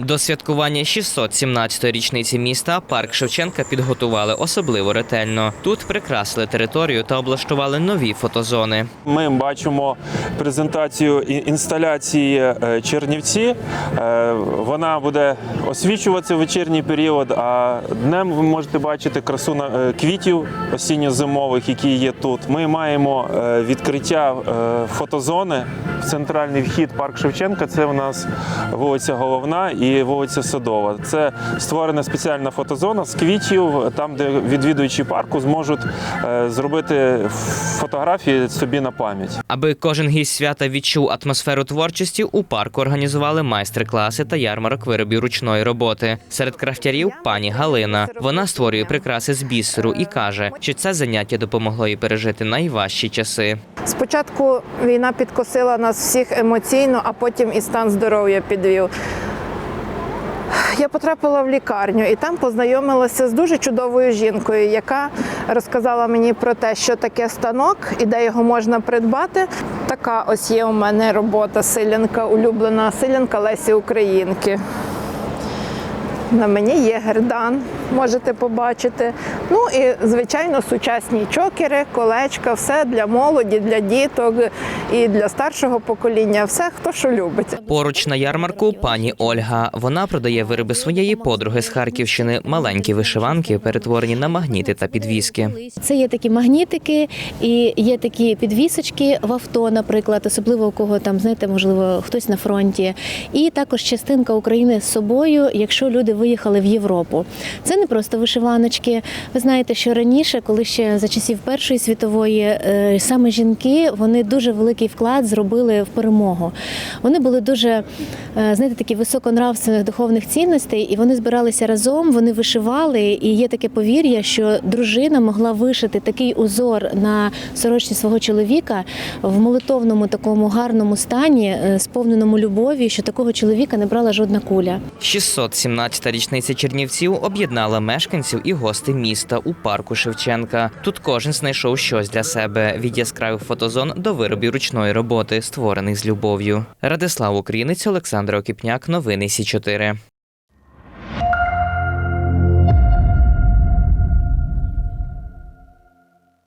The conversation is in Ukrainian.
До святкування 617-ї річниці міста парк Шевченка підготували особливо ретельно. Тут прикрасили територію та облаштували нові фотозони. Ми бачимо презентацію інсталяції е, Чернівці. Е, Вона буде освічуватися в вечірній період, а днем ви можете бачити красу е, квітів осінньо-зимових, які є тут. Ми маємо відкриття фотозони. Центральний вхід парк Шевченка. Це у нас вулиця Головна і вулиця Садова. Це створена спеціальна фотозона з квітів, там, де відвідувачі парку зможуть е, зробити фотографії собі на пам'ять. Аби кожен гість свята відчув атмосферу творчості, у парку організували майстер-класи та ярмарок виробів ручної роботи. Серед крафтярів пані Галина. Вона створює прикраси з бісеру і каже, що це заняття допомогло їй пережити найважчі часи. Спочатку війна підкосила нас всіх емоційно, а потім і стан здоров'я підвів. Я потрапила в лікарню і там познайомилася з дуже чудовою жінкою, яка розказала мені про те, що таке станок і де його можна придбати. Така ось є у мене робота силянка, улюблена силянка Лесі Українки. На мені є гердан, можете побачити. Ну і звичайно сучасні чокери, колечка, все для молоді, для діток і для старшого покоління. Все хто що любить. Поруч на ярмарку пані Ольга. Вона продає вироби своєї подруги з Харківщини, маленькі вишиванки, перетворені на магніти та підвіски. Це є такі магнітики і є такі підвісочки в авто, наприклад, особливо у кого там, знаєте, можливо, хтось на фронті. І також частинка України з собою, якщо люди виїхали в Європу. Це не просто вишиваночки. Ви знаєте, що раніше, коли ще за часів Першої світової, е, саме жінки вони дуже великий вклад зробили в перемогу. Вони були дуже, е, знаєте, такі високонравственних духовних цінностей, і вони збиралися разом, вони вишивали. І є таке повір'я, що дружина могла вишити такий узор на сорочці свого чоловіка в молитовному такому гарному стані, е, сповненому любові, що такого чоловіка не брала жодна куля. 617-та річниця Чернівців об'єднала мешканців і гостей міста у парку Шевченка. Тут кожен знайшов щось для себе від яскравих фотозон до виробів ручної роботи, створених з любов'ю. Радислав Українець, Олександр Окіпняк, новини Сі 4